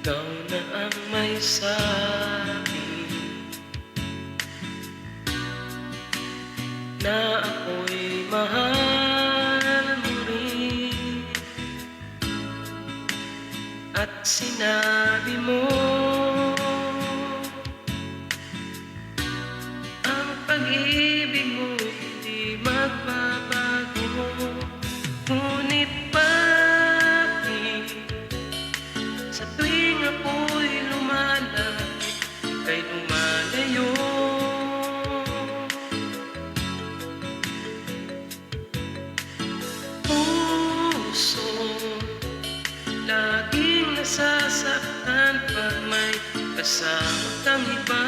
Ikaw na ang may sabi. Na ako'y mahal mo rin. At sinabi mo Ang pag-ibig mo hindi magbabago kasama kang iba.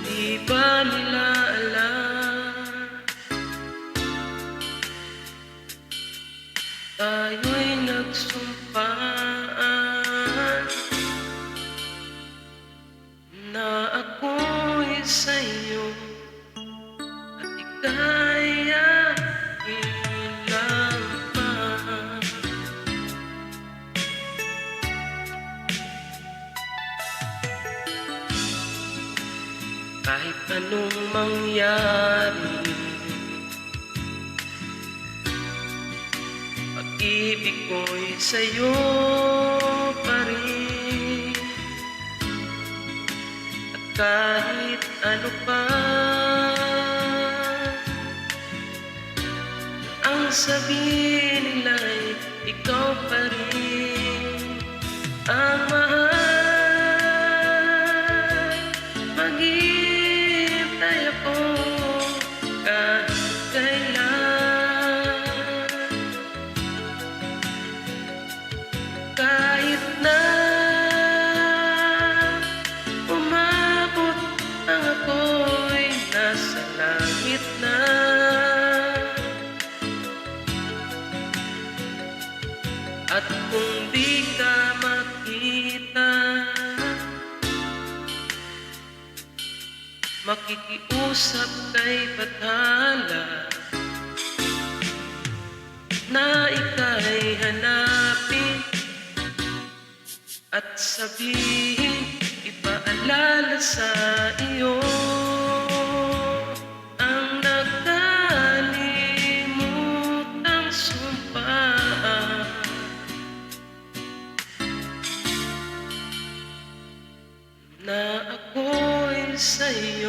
Di ba nila Kahit anong mangyari Pag-ibig ko'y sa'yo pa rin. At kahit ano pa Ang sabihin nila'y ikaw pa rin. Ang mahal Makikiusap kay Bathala Na ika'y hanapin At sabihin Ipaalala sa iyo Ang nagkalimutang sumpaan Na ako'y sa'yo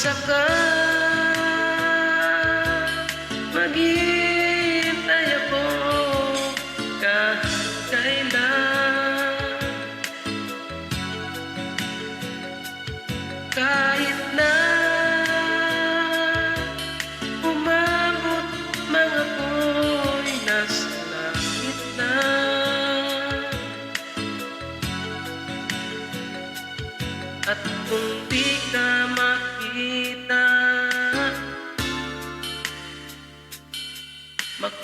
Umasa ka Maghihintay ako kahit kailan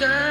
Girl.